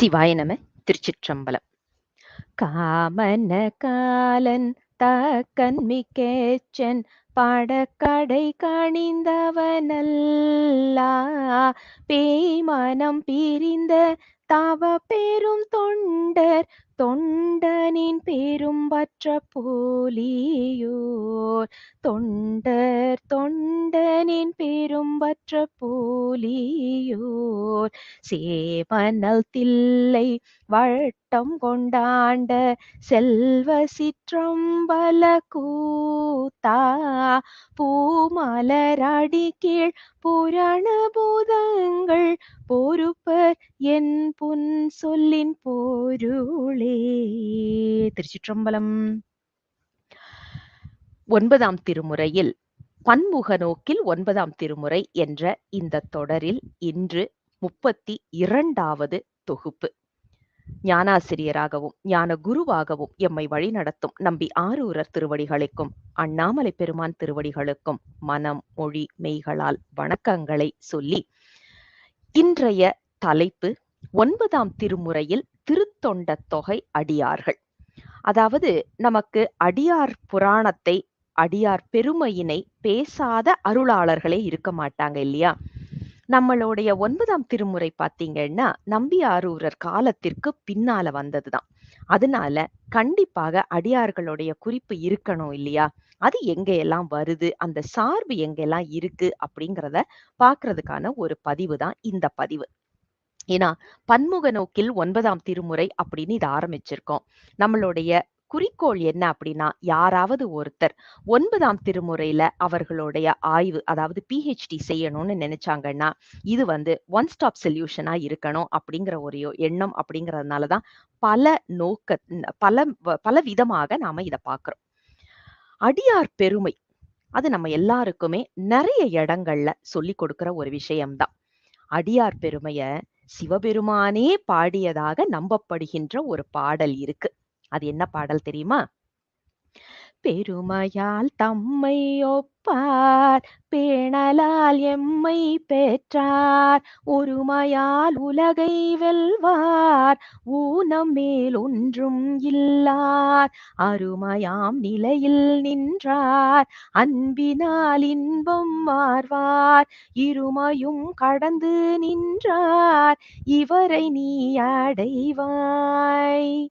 சிவாய நம திருச்சிற்றம்பலம். காமன காலன் தாக்கன் மிக்கேச்சன் பாடக்கடை கணிந்தவனல்லா. பேய்மனம் பிரிந்த தவ பெரும் தொண்டர் தொண்டனின் பெரும் பற்ற போலியோர். தொண்டர் தொண்டனின் பெரும் பற்ற போலியோர். சேவனல் தில்லை வட்டம் கொண்டாண்ட செல்வ சிற்றம்பல கூத்தா. பூமலரடி கீழ் புராண பூதங்கள் பொறுப்பர் என் புன் சொல்லின் போருளே. திருச்சிற்றம்பலம். ஒன்பதாம் திருமுறையில் பன்முக நோக்கில் ஒன்பதாம் திருமுறை என்ற இந்த தொடரில் இன்று முப்பத்தி இரண்டாவது தொகுப்பு. ஞானாசிரியராகவும் ஞான குருவாகவும் எம்மை வழிநடத்தும் நம்பி ஆரூரர் திருவடிகளுக்கும் அண்ணாமலை பெருமான் திருவடிகளுக்கும் மனம் மொழி மெய்களால் வணக்கங்களை சொல்லி இன்றைய தலைப்பு ஒன்பதாம் திருமுறையில் திருத்தொண்ட தொகை அடியார்கள். அதாவது நமக்கு அடியார் புராணத்தை அடியார் பெருமையினை பேசாத அருளாளர்களே இருக்க மாட்டாங்க இல்லையா? நம்மளுடைய ஒன்பதாம் திருமுறை பார்த்தீங்கன்னா நம்பி ஆரூரர் காலத்திற்கு பின்னால வந்ததுதான். அதனால கண்டிப்பாக அடியார்களுடைய குறிப்பு இருக்கணும் இல்லையா? அது எங்க எல்லாம் வருது? அந்த சார்பு எங்கெல்லாம் இருக்கு? அப்படிங்கிறத பாக்குறதுக்கான ஒரு பதிவு தான் இந்த பதிவு. ஏன்னா பன்முக நோக்கில் ஒன்பதாம் திருமுறை அப்படின்னு இதை ஆரம்பிச்சிருக்கோம். நம்மளுடைய குறிக்கோள் என்ன அப்படின்னா யாராவது ஒருத்தர் ஒன்பதாம் திருமுறையில அவர்களுடைய ஆய்வு அதாவது பிஹெச்டி செய்யணும்னு நினைச்சாங்கன்னா இது வந்து ஒன் ஸ்டாப் சொல்யூஷனா இருக்கணும் அப்படிங்கிற ஒரு எண்ணம் அப்படிங்கறதுனாலதான் பல நோக்க பல பல விதமாக நாம இதை பார்க்கிறோம். அடியார் பெருமை அது நம்ம எல்லாருக்குமே நிறைய இடங்கள்ல சொல்லி கொடுக்கிற ஒரு விஷயம்தான். அடியார் பெருமைய சிவபெருமானே பாடியதாக நம்பப்படுகின்ற ஒரு பாடல் இருக்கு. அது என்ன பாடல் தெரியுமா? பெருமையால் தம்மை ஒப்பார் பேணலால் எம்மை பெற்றார். ஒருமையால் உலகை வெல்வார் ஊனம் மேல் ஒன்றும் இல்லார். அருமையாம் நிலையில் நின்றார் அன்பினால் இன்பம் மார்வார் இருமையும் கடந்து நின்றார் இவரை நீ அடைவாய்.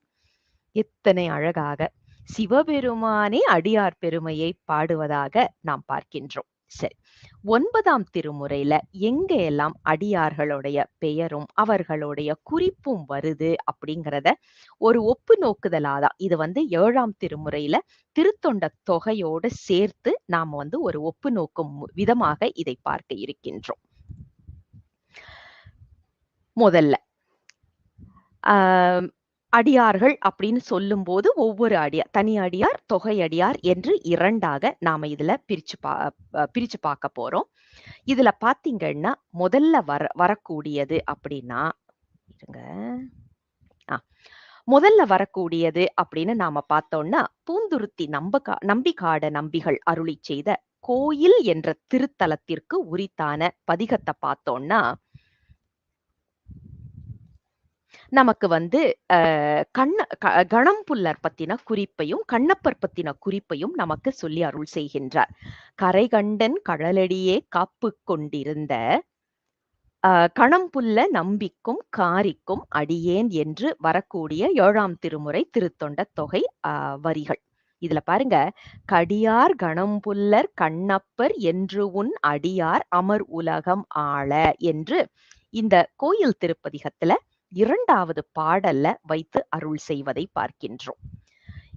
எத்தனை அழகாக சிவபெருமானே அடியார் பெருமையை பாடுவதாக நாம் பார்க்கின்றோம். சரி ஒன்பதாம் திருமுறையில எங்க எல்லாம் அடியார்களுடைய பெயரும் அவர்களுடைய குறிப்பும் வருது அப்படிங்கிறத ஒரு ஒப்பு நோக்குதலாதான். இது வந்து ஏழாம் திருமுறையில திருத்தொண்ட தொகையோடு சேர்த்து நாம் வந்து ஒரு ஒப்பு நோக்கும் விதமாக இதை பார்க்க இருக்கின்றோம். முதல்ல அடியார்கள் அப்படின்னு சொல்லும் போது ஒவ்வொரு அடியார் தனி அடியார் தொகை அடியார் என்று இரண்டாக நாம இதுல பிரிச்சு பா பிரிச்சு பார்க்க போறோம். இதுல பாத்தீங்கன்னா முதல்ல வர வரக்கூடியது அப்படின்னா இருங்க. முதல்ல வரக்கூடியது அப்படின்னு நாம பார்த்தோம்னா பூந்துருத்தி நம்ப நம்பிக்காட நம்பிகள் அருளி செய்த கோயில் என்ற திருத்தலத்திற்கு உரித்தான பதிகத்தை பார்த்தோம்னா நமக்கு வந்து கண்ண கணம்புல்லர் பத்தின குறிப்பையும் கண்ணப்பர் பத்தின குறிப்பையும் நமக்கு சொல்லி அருள் செய்கின்றார். கரைகண்டன் கடலடியே காப்பு கொண்டிருந்த கணம்புல்ல நம்பிக்கும் காரிக்கும் அடியேன் என்று வரக்கூடிய ஏழாம் திருமுறை திருத்தொண்ட தொகை வரிகள். இதுல பாருங்க கடியார் கணம்புல்லர் கண்ணப்பர் என்று உன் அடியார் அமர் உலகம் ஆள என்று இந்த கோயில் திருப்பதிகத்துல இரண்டாவது பாடல்ல வைத்து அருள் செய்வதை பார்க்கின்றோம்.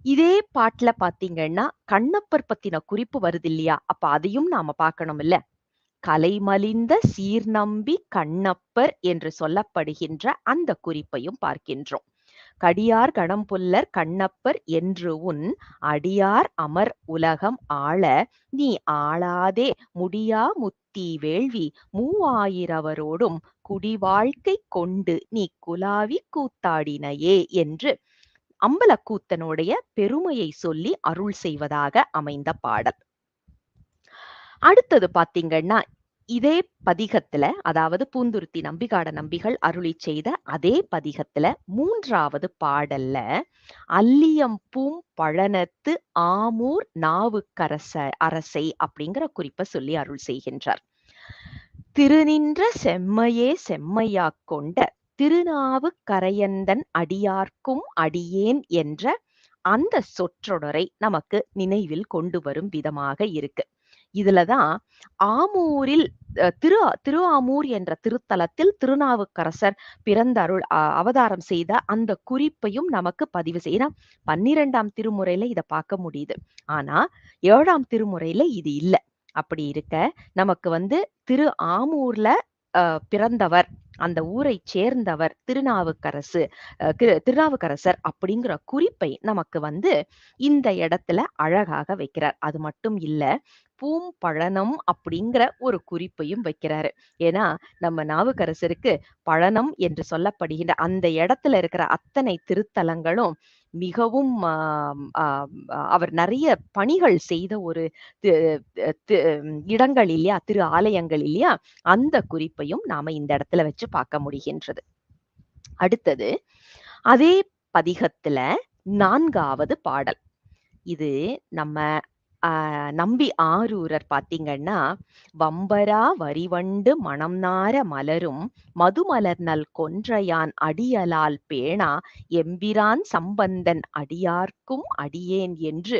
இதே பாட்டுல பாத்தீங்கன்னா கண்ணப்பர் பத்தின குறிப்பு வருது இல்லையா? அப்ப அதையும் நாம பார்க்கணும் இல்ல கலைமலிந்த சீர்நம்பி கண்ணப்பர் என்று சொல்லப்படுகின்ற அந்த குறிப்பையும் பார்க்கின்றோம். கடியார் கணம்புல்லர் கண்ணப்பர் என்று உன் அடியார் அமர் உலகம் ஆள. நீ ஆளாதே முடியா முத்தி வேள்வி. மூவாயிரவரோடும் குடிவாழ்க்கை கொண்டு நீ குலாவி கூத்தாடினையே என்று அம்பலக்கூத்தனுடைய பெருமையை சொல்லி அருள் செய்வதாக அமைந்த பாடல். அடுத்தது பாத்தீங்கன்னா இதே பதிகத்துல அதாவது பூந்துருத்தி நம்பிகாட நம்பிகள் அருளி செய்த அதே பதிகத்துல மூன்றாவது பாடல்ல அல்லியம்பூம் பழனத்து ஆமூர் நாவுக்கரச அரசை அப்படிங்கிற குறிப்பை சொல்லி அருள் செய்கின்றார். திருநின்ற செம்மையே செம்மையாக் கொண்ட திருநாவுக்கரையந்தன் அடியார்க்கும் அடியேன் என்ற அந்த சொற்றொடரை நமக்கு நினைவில் கொண்டு வரும் விதமாக இருக்கு. இதுலதான் ஆமூரில் திரு திரு ஆமூர் என்ற திருத்தலத்தில் திருநாவுக்கரசர் பிறந்த அருள் அவதாரம் செய்த அந்த குறிப்பையும் நமக்கு பதிவு செய்ய பன்னிரெண்டாம் திருமுறையில இதை பார்க்க முடியுது. ஆனா ஏழாம் திருமுறையில இது இல்ல. அப்படி இருக்க நமக்கு வந்து திரு ஆமூர்ல அஹ், பிறந்தவர் அந்த ஊரை சேர்ந்தவர் திருநாவுக்கரசு. திரு- திருநாவுக்கரசர் அப்படிங்கிற குறிப்பை நமக்கு வந்து இந்த இடத்துல அழகாக வைக்கிறார். அது மட்டும் இல்ல பூம்பழனம் அப்படிங்கிற ஒரு குறிப்பையும் வைக்கிறாரு. ஏன்னா நம்ம நாவுக்கரசருக்கு பழனம் என்று சொல்லப்படுகின்ற அந்த இடத்துல இருக்கிற அத்தனை திருத்தலங்களும் மிகவும் அவர் நிறைய பணிகள் செய்த ஒரு தி- தி- இடங்கள் இல்லையா? திரு ஆலயங்கள் இல்லையா? அந்த குறிப்பையும் நாம இந்த இடத்துல வச்சு பார்க்க முடிகின்றது. அடுத்தது அதே பதிகத்துல நான்காவது பாடல். இது நம்ம நம்பி ஆரூரர் பாத்தீங்கன்னா வம்பரா வரிவண்டு மணம் நார மலரும் மதுமலர்நல் கொன்றையான் அடியலால் பேணா எம்பிரான் சம்பந்தன் அடியார்க்கும் அடியேன் என்று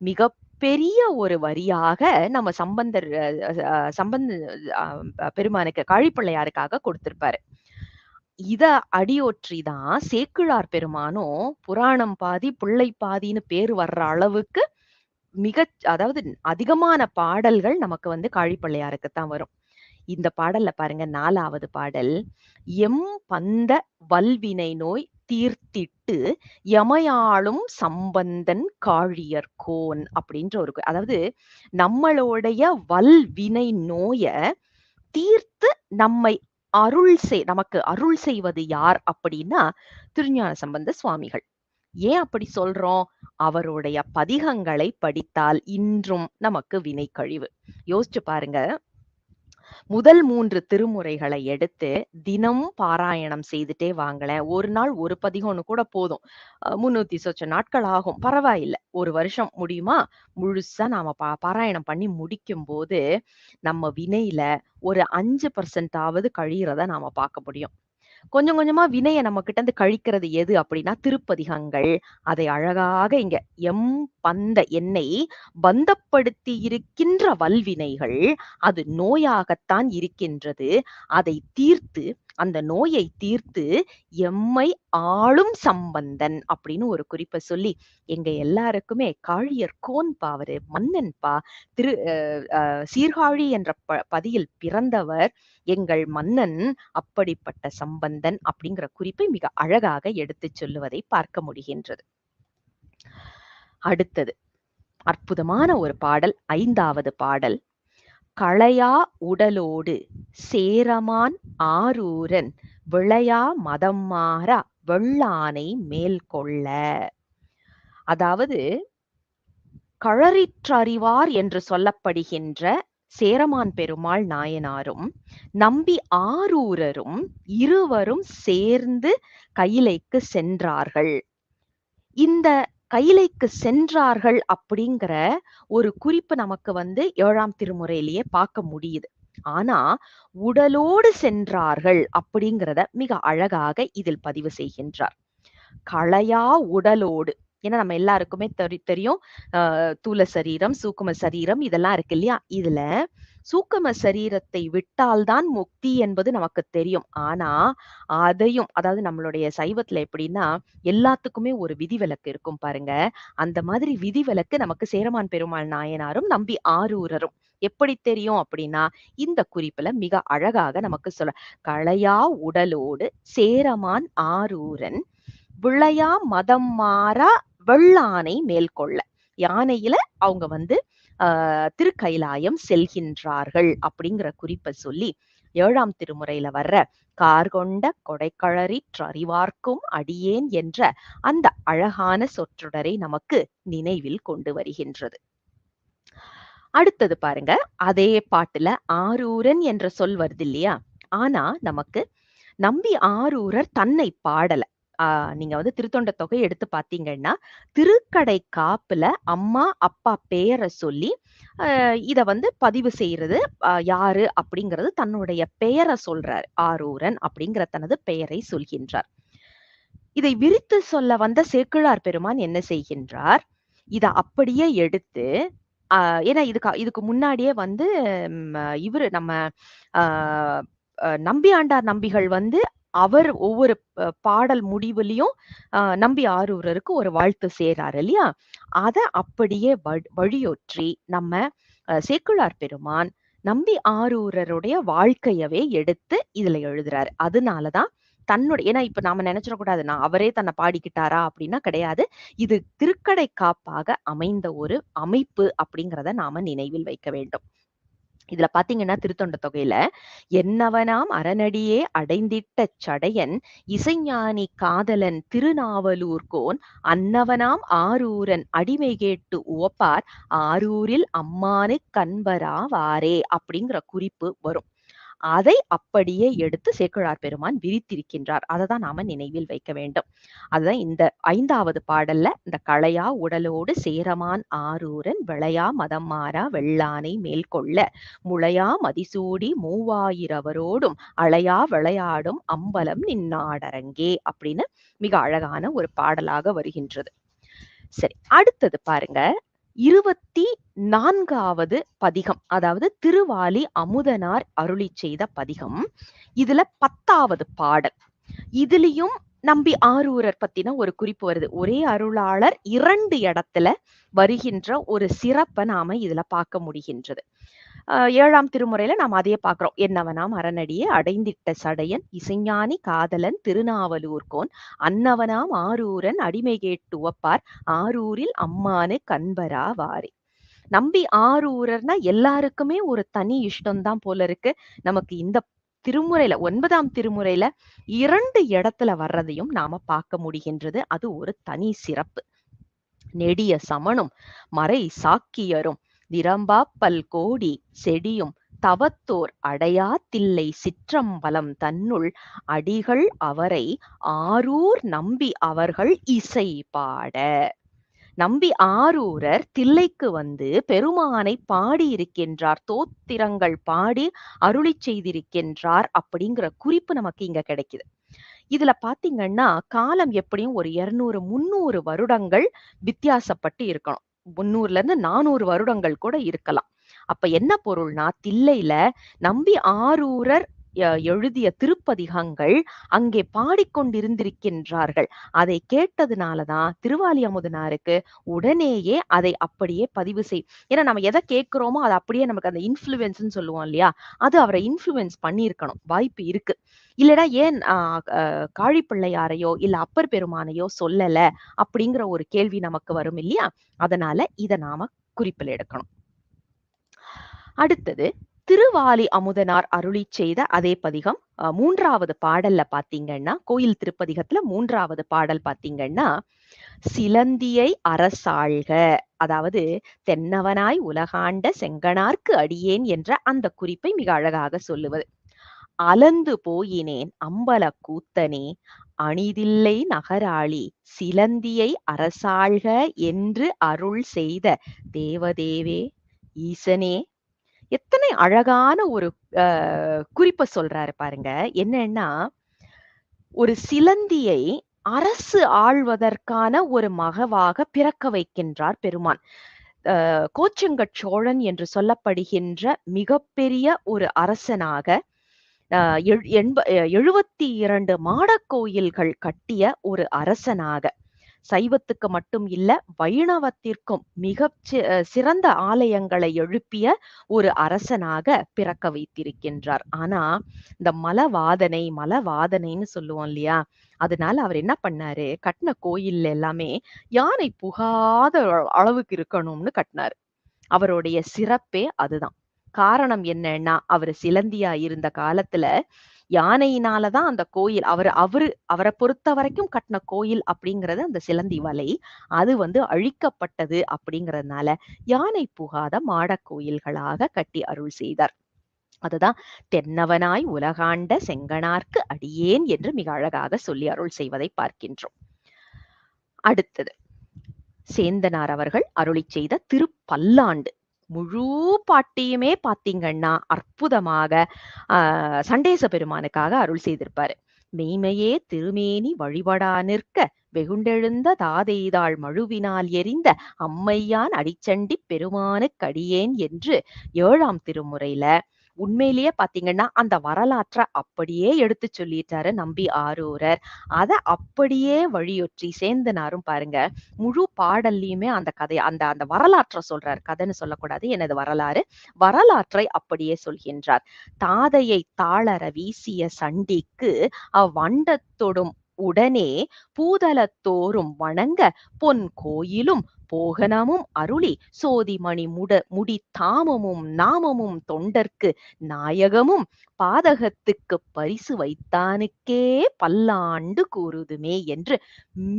மிக பெரிய ஒரு வரியாக நம்ம சம்பந்தர் சம்பந்த பெருமானுக்கு காழிப்பிள்ளையாருக்காக கொடுத்திருப்பாரு. இத அடியொற்றிதான் சேக்கிழார் பெருமானும் புராணம் பாதி பிள்ளை பாதின்னு பேர் வர்ற அளவுக்கு மிக அதாவது அதிகமான பாடல்கள் நமக்கு வந்து காழிப்பிள்ளையாருக்குத்தான் வரும். இந்த பாடல்ல பாருங்க நாலாவது பாடல் எம் பந்த வல்வினை நோய் தீர்த்திட்டு எமையாளும் சம்பந்தன் காழியர்கோன் அப்படின்ற ஒரு அதாவது நம்மளுடைய வல்வினை நோய தீர்த்து நம்மை அருள் செய் நமக்கு அருள் செய்வது யார் அப்படின்னா திருஞான சம்பந்த சுவாமிகள். ஏன் அப்படி சொல்றோம்? அவருடைய பதிகங்களை படித்தால் இன்றும் நமக்கு வினை கழிவு யோசிச்சு பாருங்க. முதல் மூன்று திருமுறைகளை எடுத்து தினமும் பாராயணம் செய்துட்டே வாங்களேன். ஒரு நாள் ஒரு பதிகம்னு கூட போதும். அஹ் முன்னூத்தி சொச்ச நாட்கள் ஆகும். பரவாயில்ல. ஒரு வருஷம் முடியுமா? முழுசா நாம பா பாராயணம் பண்ணி முடிக்கும் போது நம்ம வினையில ஒரு அஞ்சு பர்சன்ட் ஆவது கழியறத நாம பார்க்க முடியும். கொஞ்சம் கொஞ்சமா வினையை நம்ம கிட்ட இருந்து கழிக்கிறது எது அப்படின்னா திருப்பதிகங்கள். அதை அழகாக இங்க எம் பந்த என்னை பந்தப்படுத்தி இருக்கின்ற வல்வினைகள் அது நோயாகத்தான் இருக்கின்றது. அதை தீர்த்து அந்த நோயை தீர்த்து எம்மை ஆளும் சம்பந்தன் அப்படின்னு ஒரு குறிப்பை சொல்லி எங்க எல்லாருக்குமே காழியர் கோன்பா அவரு மன்னன்பா திரு சீர்காழி என்ற ப- பதியில் பிறந்தவர் எங்கள் மன்னன் அப்படிப்பட்ட சம்பந்தன் அப்படிங்கிற குறிப்பை மிக அழகாக எடுத்துச் சொல்லுவதை பார்க்க முடிகின்றது. அடுத்தது அற்புதமான ஒரு பாடல் ஐந்தாவது பாடல். களையா உடலோடு சேரமான் ஆரூரன் விளையா மதம் மாறா வெள்ளானை மேல் கொள்ள அதாவது கழறிற்றறிவார் என்று சொல்லப்படுகின்ற சேரமான் பெருமாள் நாயனாரும் நம்பி ஆரூரரும் இருவரும் சேர்ந்து கையிலைக்கு சென்றார்கள். இந்த கைலைக்கு சென்றார்கள் அப்படிங்கிற ஒரு குறிப்பு நமக்கு வந்து ஏழாம் திருமுறையிலேயே பார்க்க முடியுது. ஆனா உடலோடு சென்றார்கள் அப்படிங்கிறத மிக அழகாக இதில் பதிவு செய்கின்றார். களையா உடலோடு. ஏன்னா நம்ம எல்லாருக்குமே தெரி தெரியும். ஆஹ் தூல சரீரம் சூக்கும சரீரம் இதெல்லாம் இருக்கு இல்லையா? இதுல சூக்கம சரீரத்தை விட்டால்தான் முக்தி என்பது நமக்கு தெரியும். ஆனா அதையும் அதாவது நம்மளுடைய சைவத்துல எப்படின்னா எல்லாத்துக்குமே ஒரு விதிவிலக்கு இருக்கும் பாருங்க. அந்த மாதிரி விதிவிலக்கு நமக்கு சேரமான் பெருமாள் நாயனாரும் நம்பி ஆரூரரும். எப்படி தெரியும் அப்படின்னா இந்த குறிப்புல மிக அழகாக நமக்கு சொல்ல களையா உடலோடு சேரமான் ஆரூரன் விளையா மதம் மாறா வெள்ளானை மேற்கொள்ள யானையில அவங்க வந்து திருக்கைலாயம் செல்கின்றார்கள் அப்படிங்கிற குறிப்பை சொல்லி ஏழாம் திருமுறையில வர்ற கார்கொண்ட கொடைக்களறிற்றறிவார்க்கும் அடியேன் என்ற அந்த அழகான சொற்றொடரை நமக்கு நினைவில் கொண்டு வருகின்றது. அடுத்தது பாருங்க. அதே பாட்டுல ஆரூரன் என்ற சொல் வருது இல்லையா? ஆனா நமக்கு நம்பி ஆரூரர் தன்னை பாடல. நீங்க வந்து திருத்தொண்ட தொகை எடுத்து பாத்தீங்கன்னா திருக்கடை காப்புல அம்மா அப்பா பெயரை சொல்லி ஆஹ் இத வந்து பதிவு செய்யறது யாரு அப்படிங்கிறது தன்னுடைய பெயரை சொல்றார். ஆரூரன் அப்படிங்கிற தனது பெயரை சொல்கின்றார். இதை விரித்து சொல்ல வந்த சேக்கிழார் பெருமான் என்ன செய்கின்றார்? இத அப்படியே எடுத்து ஏன்னா இதுக்கு இதுக்கு முன்னாடியே வந்து இவரு நம்ம ஆஹ் நம்பி ஆண்டார் நம்பிகள் வந்து அவர் ஒவ்வொரு பாடல் முடிவுலயும் நம்பி ஆரூரருக்கு ஒரு வாழ்த்து சேராரு இல்லையா? அத அப்படியே வ- வழியொற்றி நம்ம சேக்குழார் பெருமான் நம்பி ஆரூரருடைய வாழ்க்கையவே எடுத்து இதுல எழுதுறாரு. அதனாலதான் தன்னுடைய ஏன்னா இப்ப நாம நினைச்சிடக்கூடாது நான் அவரே தன்னை பாடிக்கிட்டாரா அப்படின்னா கிடையாது. இது திருக்கடை காப்பாக அமைந்த ஒரு அமைப்பு அப்படிங்கிறத நாம நினைவில் வைக்க வேண்டும். இதுல பாத்தீங்கன்னா திருத்தொண்ட தொகையில என்னவனாம் அரணடியே அடைந்திட்ட சடையன் இசைஞானி காதலன் திருநாவலூர்கோன் அன்னவனாம் ஆரூரன் அடிமை கேட்டு உவப்பார் ஆரூரில் அம்மானு கண்பராவாரே அப்படிங்கிற குறிப்பு வரும். அதை அப்படியே எடுத்து சேக்குழார் பெருமான் விரித்திருக்கின்றார். அதை தான் நாம நினைவில் வைக்க வேண்டும். அதுதான் இந்த ஐந்தாவது பாடல்ல இந்த களையா உடலோடு சேரமான் ஆரூரன் விளையா மதம் மாறா வெள்ளானை மேல் கொள்ள முளையா மதிசூடி மூவாயிரவரோடும் அளையா விளையாடும் அம்பலம் நின்னாடரங்கே அப்படின்னு மிக அழகான ஒரு பாடலாக வருகின்றது. சரி அடுத்தது பாருங்க. இருபத்தி நான்காவது பதிகம் அதாவது திருவாலி அமுதனார் அருளி செய்த பதிகம். இதுல பத்தாவது பாடல். இதுலயும் நம்பி ஆரூரர் பத்தின ஒரு குறிப்பு வருது. ஒரே அருளாளர் இரண்டு இடத்துல வருகின்ற ஒரு சிறப்பை நாம இதுல பார்க்க முடிகின்றது. ஏழாம் திருமுறையில நாம் அதையே பார்க்கிறோம். என்னவனாம் அரணடியே அடைந்திட்ட சடையன் இசைஞானி காதலன் திருநாவலூர்கோன் அன்னவனாம் ஆரூரன் அடிமை கேட்டு உவப்பார் ஆரூரில் அம்மானு கண்பரா வாரி. நம்பி ஆரூரர்னா எல்லாருக்குமே ஒரு தனி இஷ்டம்தான் போல இருக்கு. நமக்கு இந்த திருமுறையில ஒன்பதாம் திருமுறையில இரண்டு இடத்துல வர்றதையும் நாம பார்க்க முடிகின்றது. அது ஒரு தனி சிறப்பு. நெடிய சமணும் மறை சாக்கியரும் நிரம்பாப்பல் கோடி செடியும் தவத்தோர் அடையா தில்லை சிற்றம்பலம் தன்னுள் அடிகள் அவரை ஆரூர் நம்பி அவர்கள் இசை பாட. நம்பி ஆரூரர் தில்லைக்கு வந்து பெருமானை பாடி இருக்கின்றார் தோத்திரங்கள் பாடி அருளி செய்திருக்கின்றார் அப்படிங்கிற குறிப்பு நமக்கு இங்க கிடைக்குது. இதுல பாத்தீங்கன்னா காலம் எப்படியும் ஒரு இருநூறு முந்நூறு வருடங்கள் வித்தியாசப்பட்டு இருக்கணும். முன்னூறுல இருந்து நானூறு வருடங்கள் கூட இருக்கலாம். அப்ப என்ன பொருள்னா தில்லையில நம்பி ஆரூரர் எழுதிய திருப்பதிகங்கள் அங்கே பாடிக்கொண்டிருந்திருக்கின்றார்கள். அதை கேட்டதுனாலதான் திருவாலி அமுதனாருக்கு உடனேயே அதை அப்படியே பதிவு செய் ஏன்னா நம்ம எதை கேட்கிறோமோ அது அப்படியே நமக்கு அந்த இன்ஃப்ளூயன்ஸ்னு சொல்லுவோம் இல்லையா? அது அவரை இன்ஃப்ளூயன்ஸ் பண்ணியிருக்கணும். வாய்ப்பு இருக்கு. இல்லடா ஏன் அஹ் காழிப்பிள்ளையாரையோ இல்ல அப்பர் பெருமானையோ சொல்லல அப்படிங்கிற ஒரு கேள்வி நமக்கு வரும் இல்லையா? அதனால இதை நாம குறிப்பில் எடுக்கணும். அடுத்தது திருவாலி அமுதனார் அருளி செய்த அதே பதிகம் மூன்றாவது பாடல்ல பாத்தீங்கன்னா கோயில் திருப்பதிகத்துல மூன்றாவது பாடல் பாத்தீங்கன்னா சிலந்தியை அரசாள்க அதாவது தென்னவனாய் உலகாண்ட செங்கனார்க்கு அடியேன் என்ற அந்த குறிப்பை மிக அழகாக சொல்லுவது. அலந்து போயினேன் அம்பல கூத்தனே அணிதில்லை நகராளி சிலந்தியை அரசாள்க என்று அருள் செய்த தேவதேவே ஈசனே எத்தனை அழகான ஒரு அஹ், குறிப்பை சொல்றாரு பாருங்க. என்னன்னா ஒரு சிலந்தியை அரசு ஆள்வதற்கான ஒரு மகவாக பிறக்க வைக்கின்றார் பெருமான். அஹ், சோழன் என்று சொல்லப்படுகின்ற மிகப்பெரிய ஒரு அரசனாக எண்ப அஹ், எழுபத்தி இரண்டு மாடக்கோயில்கள் கட்டிய ஒரு அரசனாக சைவத்துக்கு மட்டும் இல்ல வைணவத்திற்கும் மிக சிறந்த ஆலயங்களை எழுப்பிய ஒரு அரசனாக பிறக்க வைத்திருக்கின்றார். ஆனா இந்த மலவாதனை மலவாதனைன்னு சொல்லுவோம் இல்லையா? அதனால அவர் என்ன பண்ணாரு? கட்டின கோயில் எல்லாமே யானை புகாத அளவுக்கு இருக்கணும்னு கட்டினாரு. அவருடைய சிறப்பே அதுதான். காரணம் என்னன்னா அவர் சிலந்தியா இருந்த காலத்துல யானையினால தான் அந்த கோயில் அவர் அவரு அவரை பொறுத்த வரைக்கும் கட்டின கோயில் அப்படிங்கிறது அந்த சிலந்தி வலை. அது வந்து அழிக்கப்பட்டது அப்படிங்கிறதுனால யானை புகாத மாடக் கோயில்களாக கட்டி அருள் செய்தார். அதுதான் தென்னவனாய் உலகாண்ட செங்கனார்க்கு அடியேன் என்று மிக அழகாக சொல்லி அருள் செய்வதை பார்க்கின்றோம். அடுத்தது சேந்தனார் அவர்கள் அருளிச் செய்த திருப்பல்லாண்டு. முழு பாட்டையுமே பார்த்தீங்கன்னா அற்புதமாக சண்டேச பெருமானுக்காக அருள் செய்திருப்பாரு. மெய்மையே திருமேனி வழிபடா நிற்க வெகுண்டெழுந்த தாதெய்தாள் மழுவினால் எரிந்த அம்மையான் அடிச்சண்டி பெருமானுக்கடியேன் என்று ஏழாம் திருமுறையில உண்மையிலேயே பாத்தீங்கன்னா அந்த வரலாற்றை அப்படியே எடுத்து சொல்லிட்டாரு நம்பி ஆரூரர். அதை அப்படியே வழியொற்றி சேந்தனாரும் பாருங்க முழு பாடல்லையுமே அந்த கதை அந்த அந்த வரலாற்றை சொல்றார். கதைன்னு சொல்லக்கூடாது எனது வரலாறு. வரலாற்றை அப்படியே சொல்கின்றார். தாதையை தாளர வீசிய சண்டிக்கு அவ்வண்டத்தொடும் உடனே பூதலத்தோறும் வணங்க பொன் கோயிலும் போகனமும் அருளி சோதிமணி முட முடி தாமமும் நாமமும் தொண்டர்க்கு நாயகமும் பாதகத்துக்கு பரிசு வைத்தானுக்கே பல்லாண்டு கூறுதுமே என்று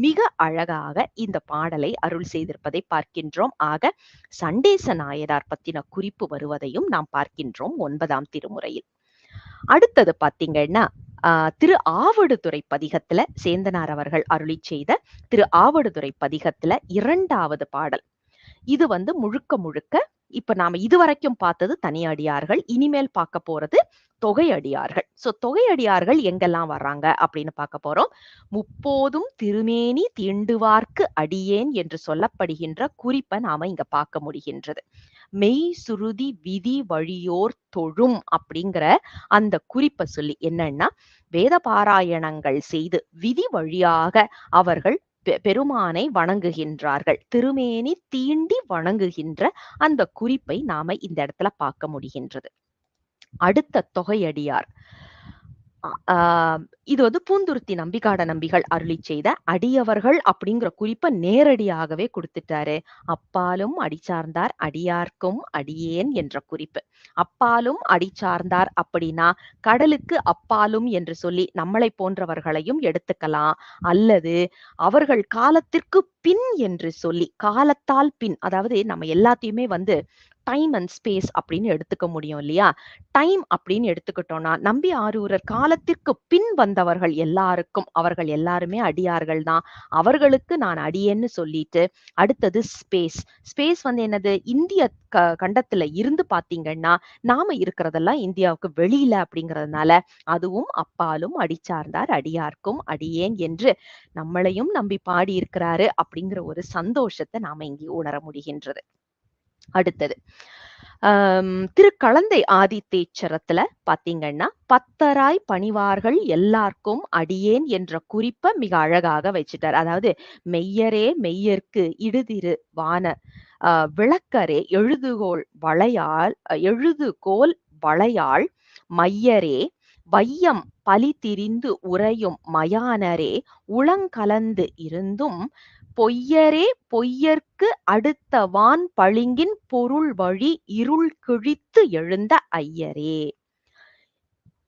மிக அழகாக இந்த பாடலை அருள் செய்திருப்பதை பார்க்கின்றோம். ஆக சண்டேச நாயனார் பத்தின குறிப்பு வருவதையும் நாம் பார்க்கின்றோம் ஒன்பதாம் திருமுறையில். அடுத்தது பாத்தீங்கன்னா திரு ஆவடுதுறை பதிகத்துல சேந்தனார் அவர்கள் அருளி செய்த திரு ஆவடுதுறை பதிகத்துல இரண்டாவது பாடல். இது வந்து முழுக்க முழுக்க இப்ப நாம இதுவரைக்கும் பார்த்தது தனியடியார்கள் இனிமேல் பார்க்க போறது தொகையடியார்கள் சோ தொகையடியார்கள் எங்கெல்லாம் வர்றாங்க அப்படின்னு பார்க்க போறோம். முப்போதும் திருமேனி தீண்டுவார்க்கு அடியேன் என்று சொல்லப்படுகின்ற குறிப்பை நாம இங்க பார்க்க முடிகின்றது. மெய் சுருதி விதி வழியோர் தொழும் அப்படிங்கிற அந்த குறிப்பை சொல்லி என்னன்னா வேத பாராயணங்கள் செய்து விதி வழியாக அவர்கள் பெ- பெருமானை வணங்குகின்றார்கள். திருமேனி தீண்டி வணங்குகின்ற அந்த குறிப்பை நாம இந்த இடத்துல பார்க்க முடிகின்றது. அடுத்த தொகையடியார். இது வந்து பூந்துருத்தி நம்பிக்காட நம்பிகள் அருளி செய்த அடியவர்கள் அப்படிங்கிற குறிப்பை நேரடியாகவே கொடுத்துட்டாரு. அப்பாலும் அடி சார்ந்தார் அடியார்க்கும் அடியேன் என்ற குறிப்பு. அப்பாலும் அடி சார்ந்தார் அப்படின்னா கடலுக்கு அப்பாலும் என்று சொல்லி நம்மளை போன்றவர்களையும் எடுத்துக்கலாம். அல்லது அவர்கள் காலத்திற்கு பின் என்று சொல்லி காலத்தால் பின் அதாவது நம்ம எல்லாத்தையுமே வந்து டைம் அண்ட் ஸ்பேஸ் அப்படின்னு எடுத்துக்க முடியும் இல்லையா? டைம் அப்படின்னு எடுத்துக்கிட்டோம்னா நம்பி ஆரூரர் காலத்திற்கு பின் வந்தவர்கள் எல்லாருக்கும் அவர்கள் எல்லாருமே அடியார்கள் தான். அவர்களுக்கு நான் அடியேன்னு சொல்லிட்டு அடுத்தது ஸ்பேஸ் ஸ்பேஸ் வந்து என்னது? இந்திய க கண்டத்துல இருந்து பாத்தீங்கன்னா நாம இருக்கிறதெல்லாம் இந்தியாவுக்கு வெளியில அப்படிங்கறதுனால அதுவும் அப்பாலும் அடி சார்ந்தார் அடியார்க்கும் அடியேன் என்று நம்மளையும் நம்பி பாடி இருக்கிறாரு அப்படிங்கிற ஒரு சந்தோஷத்தை நாம இங்கே உணர முடிகின்றது. அடுத்தது. ஆம், திருக்கலந்தை ஆதித்தேச்சரத்துல பாத்தீங்கன்னா பத்தராய் பணிவார்கள் எல்லாருக்கும் அடியேன் என்ற குறிப்பை மிக அழகாக வச்சுட்டார். அதாவது மெய்யரே மெய்யர்க்கு இடுதிரு வான ஆஹ், விளக்கரே எழுதுகோல் வளையால் அஹ், எழுதுகோல் வளையாள் மையரே வையம் பலி திரிந்து உறையும் மயானரே உளங்கலந்து இருந்தும் பொய்யரே பொய்யர்க்கு அடுத்த வான் பளிங்கின் பொருள் வழி இருள் கிழித்து எழுந்த ஐயரே.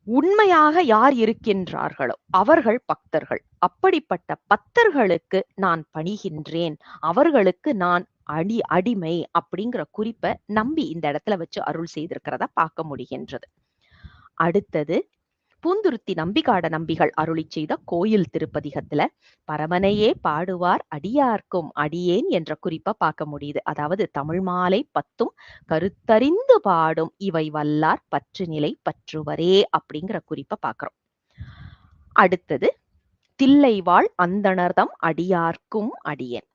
உண்மையாக யார் இருக்கின்றார்களோ அவர்கள் பக்தர்கள். அப்படிப்பட்ட பக்தர்களுக்கு நான் பணிகின்றேன். அவர்களுக்கு நான் அடி அடிமை அப்படிங்கிற குறிப்பை நம்பி இந்த இடத்துல வச்சு அருள் செய்திருக்கிறத பார்க்க முடிகின்றது. அடுத்தது பூந்துருத்தி நம்பிகாட நம்பிகள் அருளி செய்த கோயில் திருப்பதிகத்துல பரமனையே பாடுவார் அடியார்க்கும் அடியேன் என்ற குறிப்பை பார்க்க முடியுது. அதாவது தமிழ் மாலை பத்தும் கருத்தறிந்து பாடும் இவை வல்லார் பற்று நிலை பற்றுவரே அப்படிங்கிற குறிப்பை பார்க்கிறோம். அடுத்தது தில்லைவாழ் அந்தணர்தம் அடியார்க்கும் அடியேன்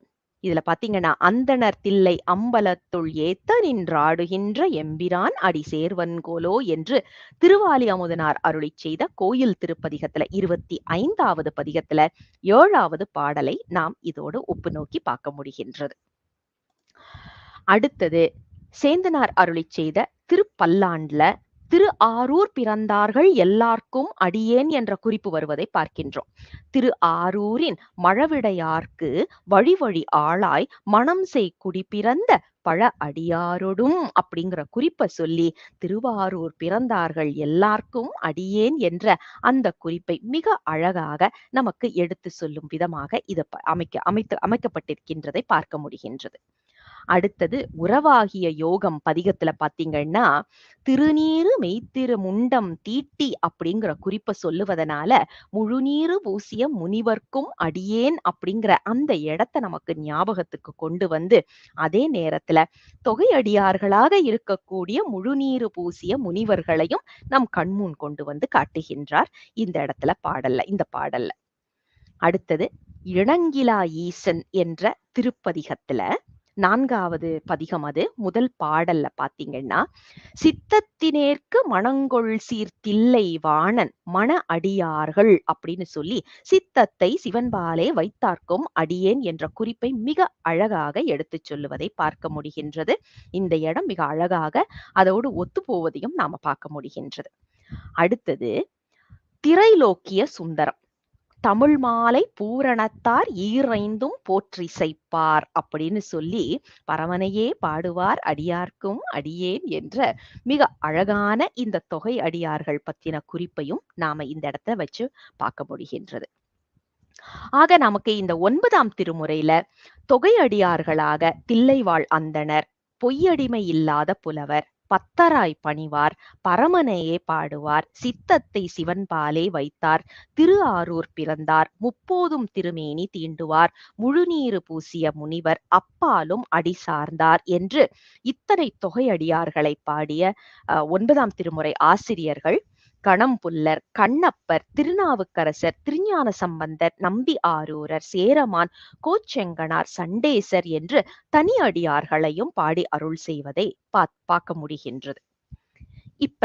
இதுல பாத்தீங்கன்னா அந்தணர் தில்லை அம்பலத்துள் ஏத்த நின்றாடுகின்ற எம்பிரான் அடி சேர்வன்கோலோ என்று திருவாலி அமுதனார் அருளி செய்த கோயில் திருப்பதிகத்துல இருபத்தி ஐந்தாவது பதிகத்துல ஏழாவது பாடலை நாம் இதோடு ஒப்பு நோக்கி பார்க்க முடிகின்றது. அடுத்தது சேந்தனார் அருளி செய்த திருப்பல்லாண்டுல திரு ஆரூர் பிறந்தார்கள் எல்லார்க்கும் அடியேன் என்ற குறிப்பு வருவதை பார்க்கின்றோம். திரு ஆரூரின் மழவிடையார்க்கு வழி வழி ஆளாய் மணம் செய் குடி பிறந்த பழ அடியாரோடும் அப்படிங்கிற குறிப்பை சொல்லி திருவாரூர் பிறந்தார்கள் எல்லாருக்கும் அடியேன் என்ற அந்த குறிப்பை மிக அழகாக நமக்கு எடுத்து சொல்லும் விதமாக இது அமைக்க அமைத்து அமைக்கப்பட்டிருக்கின்றதை பார்க்க முடிகின்றது. அடுத்தது உறவாகிய யோகம் பதிகத்துல பாத்தீங்கன்னா திருநீரு மெய்த்திரு முண்டம் தீட்டி அப்படிங்கிற குறிப்பை சொல்லுவதனால முழுநீரு பூசிய முனிவர்க்கும் அடியேன் அப்படிங்கிற அந்த இடத்த நமக்கு ஞாபகத்துக்கு கொண்டு வந்து அதே நேரத்துல தொகை அடியார்களாக இருக்கக்கூடிய முழுநீரு பூசிய முனிவர்களையும் நம் கண்முன் கொண்டு வந்து காட்டுகின்றார் இந்த இடத்துல பாடல்ல இந்த பாடல்ல. அடுத்தது இளங்கிலா ஈசன் என்ற திருப்பதிகத்துல நான்காவது பதிகம் அது. முதல் பாடல்ல பாத்தீங்கன்னா சித்தத்தினேற்கு மணங்கொள் சீர்த்தில்லை வாணன் மன அடியார்கள் அப்படின்னு சொல்லி சித்தத்தை சிவன்பாலே வைத்தார்க்கும் அடியேன் என்ற குறிப்பை மிக அழகாக எடுத்துச் சொல்லுவதை பார்க்க முடிகின்றது. இந்த இடம் மிக அழகாக அதோடு ஒத்து போவதையும் நாம பார்க்க முடிகின்றது. அடுத்தது திரைலோக்கிய சுந்தரம். தமிழ் மாலை பூரணத்தார் ஈரைந்தும் போற்றிசைப்பார் அப்படின்னு சொல்லி பரமனையே பாடுவார் அடியார்க்கும் அடியேன் என்ற மிக அழகான இந்த தொகை அடியார்கள் பத்தின குறிப்பையும் நாம இந்த இடத்துல வச்சு பார்க்க முடிகின்றது ஆக நமக்கு இந்த ஒன்பதாம் திருமுறையில தொகை அடியார்களாக தில்லைவாழ் அந்தணர் பொய்யடிமை இல்லாத புலவர் பத்தராய் பணிவார் பரமனையே பாடுவார் சித்தத்தை சிவன்பாலே வைத்தார் திரு ஆரூர் பிறந்தார் முப்போதும் திருமேனி தீண்டுவார் முழுநீறு பூசிய முனிவர் அப்பாலும் அடி சார்ந்தார் என்று இத்தனை தொகையடியார்களை பாடிய அஹ், ஒன்பதாம் திருமுறை ஆசிரியர்கள் கணம்புல்லர் கண்ணப்பர் திருநாவுக்கரசர் திருஞான சம்பந்தர் நம்பி ஆரூரர் சேரமான் கோச்செங்கனார் சண்டேசர் என்று தனி அடியார்களையும் பாடி அருள் செய்வதை பார்க்க முடிகின்றது. இப்ப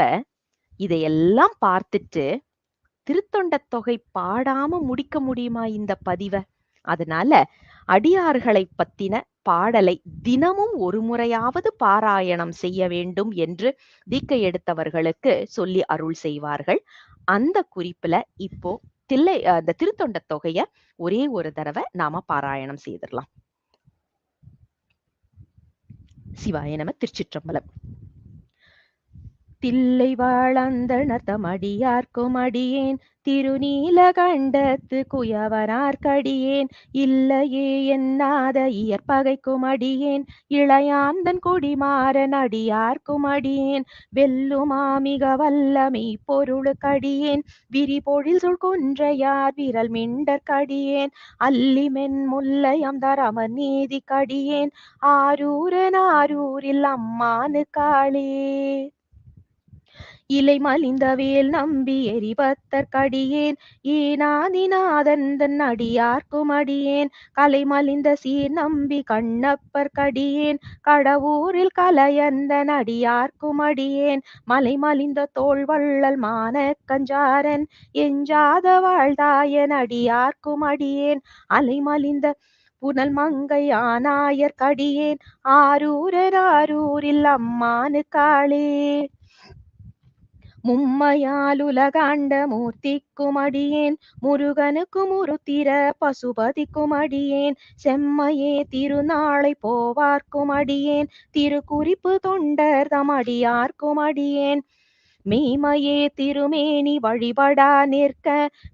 இதையெல்லாம் பார்த்துட்டு திருத்தொண்டத் தொகை பாடாம முடிக்க முடியுமா இந்த பதிவை? அதனால அடியார்களை பத்தின பாடலை தினமும் ஒரு முறையாவது பாராயணம் செய்ய வேண்டும் என்று தீக்கை எடுத்தவர்களுக்கு சொல்லி அருள் செய்வார்கள். அந்த குறிப்புல இப்போ தில்லை அந்த திருத்தொண்ட தொகைய ஒரே ஒரு தடவை நாம பாராயணம் செய்திடலாம். சிவாய நம திருச்சிற்றம்பலம். தில்லை வாழந்தனர் அடியார்க்கும் அடியேன். திருநீலகண்டத்து குயவனார்க்கடியேன் இல்லையே என்னாத இயற்பகைக்கும் அடியேன். இளையாந்தன் குடிமாறன் அடியார்க்கும் அடியேன். வெல்லுமாமிக வல்லமை பொருளுக்கடியேன் விரிபொழில் சொல் குன்றையார் விரல் மிண்டற்கடியேன் அல்லிமென் முல்லையம் தரமர் நீதி கடியேன். ஆரூரன் ஆரூரில் அம்மானு காளே. இலை மலிந்தவேல் நம்பி எரிபத்தற்கடியேன் ஈனாதிநாதன் ஈனாதிநாதந்தன் அடியார்க்கும் அடியேன். கலை மலிந்த சீர் நம்பி கண்ணப்பர் கடியேன். கடவுரில் கலையந்தன் அடியார்க்கும் அடியேன். மலை மலிந்த தோல் வள்ளல் மான கஞ்சாரன். எஞ்சாத வாழ்தாயன் அடியார்க்கும் அடியேன். அலை மலிந்த புனல் மங்கை ஆனாயர் கடியேன். ஆரூரர் ஆரூரில் அம்மானு காளே. மும்மையாலுலகாண்ட மூர்த்திக்கும் அடியேன் முருகனுக்கும் முருத்திர பசுபதிக்கும் அடியேன் செம்மையே திருநாளை போவார்க்கும் அடியேன் திருக்குறிப்பு தொண்டர் தம் அடியார்க்கும் அடியேன் மெய்மையே திருமேனி வழிபடா நிற்க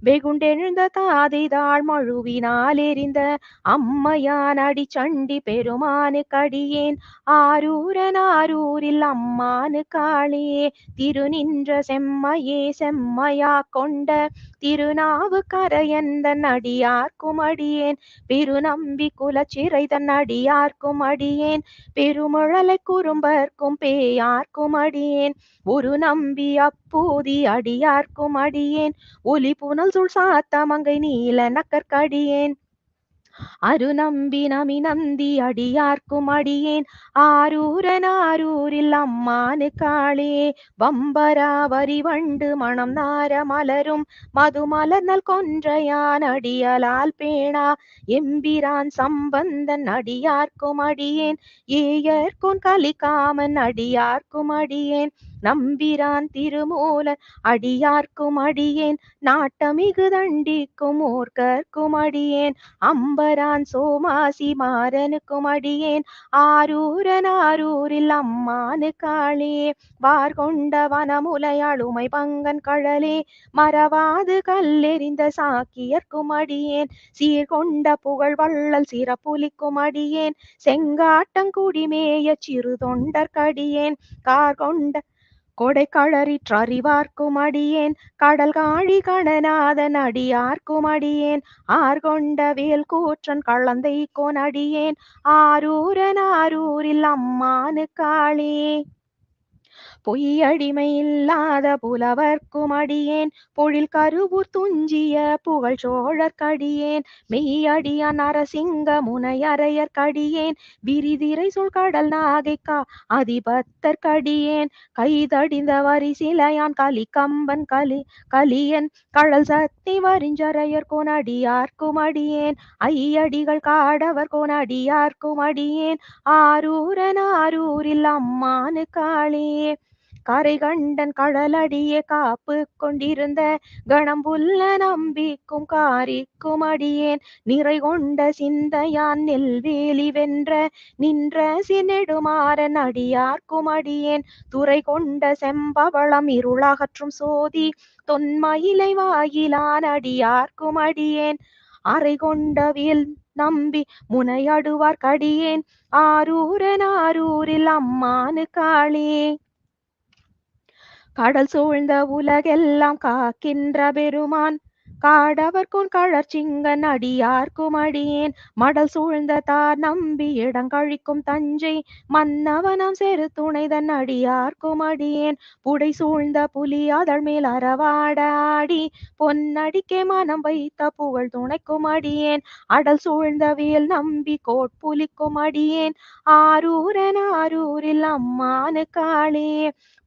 வெகுண்டெழுந்த தாதை மழுவினால் எரிந்த அம்மையான் அடி சண்டி பெருமானு கடியேன் ஆரூரன் ஆரூரில் அம்மானு காளே திருநின்ற செம்மையே செம்மையா கொண்ட திருநாவு கரையந்தன் அடியார்க்கும் அடியேன் பெருநம்பி குலச்சிறை தன் அடியார்க்கும் அடியேன் பெருமழலை குறும்பர்க்கும் பேயார்க்கும் அடியேன் ஒரு நம்பி அப்பூதி அடியார்க்கும் அடியேன். ஒலி புனல் சுள் சாத்த மங்கை நீல நக்கற்கடியேன். அரு நம்பி நமி நந்தி அடியார்க்கும் அடியேன். ஆரூரன் ஆரூரில் அம்மானு காளே. வம்பராவரி வண்டு மணம் நார மலரும். மதுமலர் நல் கொன்றையான் அடியலால் பேணா. எம்பிரான் சம்பந்தன் அடியார்க்கும் அடியேன். ஏயர்கொன் கலிகாமன் அடியார்க்கும் அடியேன். நம்பிரான் திருமூலன் அடியார்க்கும் அடியேன் நாட்டமிகு தண்டிக்கும் ஓர்கற்கும் அடியேன் அம்பரான் சோமாசி மாறனுக்கும் அடியேன் ஆரூரன் ஆரூரில் அம்மானு காளே வார் கொண்ட வனமுலையாளுமை பங்கன் கழலே மறவாது கல்லெறிந்த சாக்கியர்க்கும் அடியேன் சீர்கொண்ட புகழ் வள்ளல் சிறப்புலிக்கும் அடியேன் செங்காட்டங்குடிமேய சிறு தொண்டர்கடியேன் கார் கொண்ட கோடை களறிற்றறிவார்க்கும் அடியேன் கடல் காழி கணநாதன் அடியார்க்கும் அடியேன் ஆர்கொண்ட வேல் கூற்றன் கள்ளந்தை கோன் அடியேன் ஆரூரன் ஆரூரில் அம்மானு காளே. பொய்யடிமை இல்லாத புலவர்க்கும் அடியேன். பொழில் கருவூர் துஞ்சிய புகழ் சோழர்க்கடியேன் மெய்யடிய நரசிங்க முனையரையர்க்கடியேன் விரிதிரை சொல் கடல் நாகைக்கா அதிபத்தர்க்கடியேன் கைதடிந்த வரிசிலையான் கலி கம்பன் கலி கலியன் கடல் சத்தி வரிஞ்சரையர் கோனடியார்க்கும் அடியேன். ஐயடிகள் காடவர் கோனடியார்க்கும் அடியேன். ஆரூரன் ஆரூரில் அம்மானு காளியே கரை கண்டன் கடலடியே காப்பு கொண்டிருந்த கணம்புல்ல நம்பிக்கும் காரிக்கும் அடியேன். நிறை கொண்ட சிந்தையான் நெல்வேலி வென்ற நின்ற சினெடுமாறன் அடியார்க்கும் அடியேன். துறை கொண்ட செம்பவளம் இருளாகற்றும் சோதி தொன்மயிலை வாயிலான் அடியார்க்கும் அடியேன். அறை கொண்டவில் நம்பி முனையாடுவார் கடியேன் ஆரூரன் ஆரூரில் அம்மானு காளே. கடல் சூழ்ந்த உலகெல்லாம் காக்கின்ற பெருமான். காடவர்கோன் கழற்சிங்கன் அடியார்க்கும் அடியேன் மடல் சூழ்ந்த தார் நம்பி இடங்கழிக்கும் தஞ்சை. மன்னவனம் செரு துணைதன் அடியார்க்கும் அடியேன் புடை சூழ்ந்த புலி அதழ் மேல் அறவாடாடி பொன்னடிக்கே மனம் வைத்த புகழ் துணைக்கும் அடியேன் அடல் சூழ்ந்த வேல் நம்பி கோட்புலிக்கும் அடியேன் ஆரூரன் ஆரூரில் அம்மானு காளே.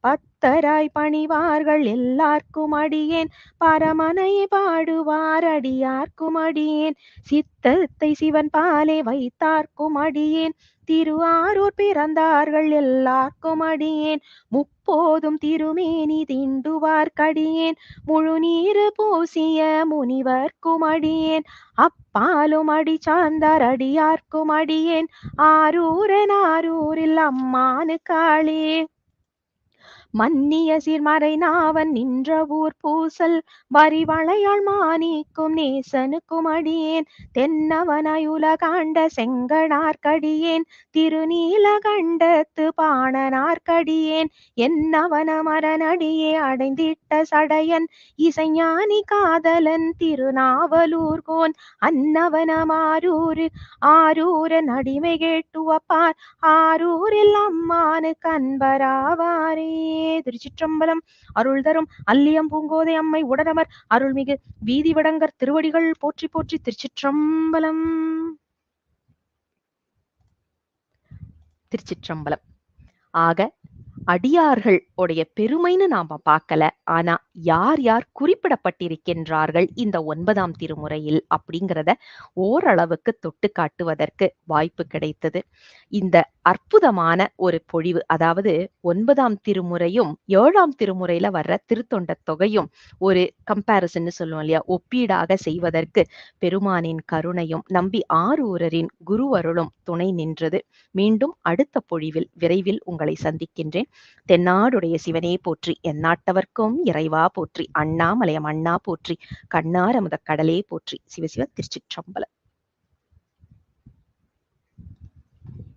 பத்தராய் பணிவார்கள் எல்லார்க்கும் அடியேன். பரமனை பாடுவார் அடியார்க்கும் அடியேன். சித்தத்தை சிவன் பாலே வைத்தார்க்கும் அடியேன். திருவாரூர் பிறந்தார்கள் எல்லார்க்கும் அடியேன். முப்போதும் திருமேனி திண்டுவார் கடியேன் முழு நீர் பூசிய முனிவர்க்கும் அடியேன். அப்பாலும் அடி சார்ந்தார் அடியார்க்கும் அடியேன். ஆரூரன் ஆரூரில் அம்மானு காளே. மன்னிய சீர்மறை நாவன் நின்ற ஊர் பூசல் வரி வளையாள் மாணிக்கும் நேசனுக்கும் அடியேன். தென்னவனயுலகாண்ட திருநீல கண்டத்து பாணனார்க்கடியேன். என்னவன மரனடியே அடைந்திட்ட சடையன் இசைஞானி காதலன் திருநாவலூர் திருநாவலூர்கோன் அன்னவனமாரூரு ஆரூர நடிமை கேட்டுவப்பார் ஆரூரில் அம்மானு கண்பராவாரே. திருச்சிற்றம்பலம். அருள் தரும் அல்லியம் பூங்கோதை அம்மை உடனமர். அருள்மிகு வீதி வடங்கர் திருவடிகள் போற்றி போற்றி திருச்சிற்றம்பலம். திருச்சிற்றம்பலம். ஆக அடியார்கள் உடைய பெருமைன்னு நாம பார்க்கல. ஆனா யார் யார் குறிப்பிடப்பட்டிருக்கின்றார்கள் இந்த ஒன்பதாம் திருமுறையில் அப்படிங்கிறத ஓரளவுக்கு தொட்டு காட்டுவதற்கு வாய்ப்பு கிடைத்தது. இந்த அற்புதமான ஒரு பொழிவு அதாவது ஒன்பதாம் திருமுறையும் ஏழாம் திருமுறையில வர்ற திருத்தொண்ட தொகையும் ஒரு கம்பேரிசன் சொல்லுவோம் இல்லையா? ஒப்பீடாக செய்வதற்கு பெருமானின் கருணையும் நம்பி ஆரூரரின் குருவருளும் துணை நின்றது. மீண்டும் அடுத்த பொழிவில் விரைவில் உங்களை சந்திக்கின்றேன். தென்னாடுடைய சிவனே போற்றி எந்நாட்டவர்க்கும் இறைவா போற்றி அண்ணாமலையம் அண்ணா போற்றி கண்ணாரமுத கடலே போற்றி சிவசிவ திருச்சிற்றம்பலம்.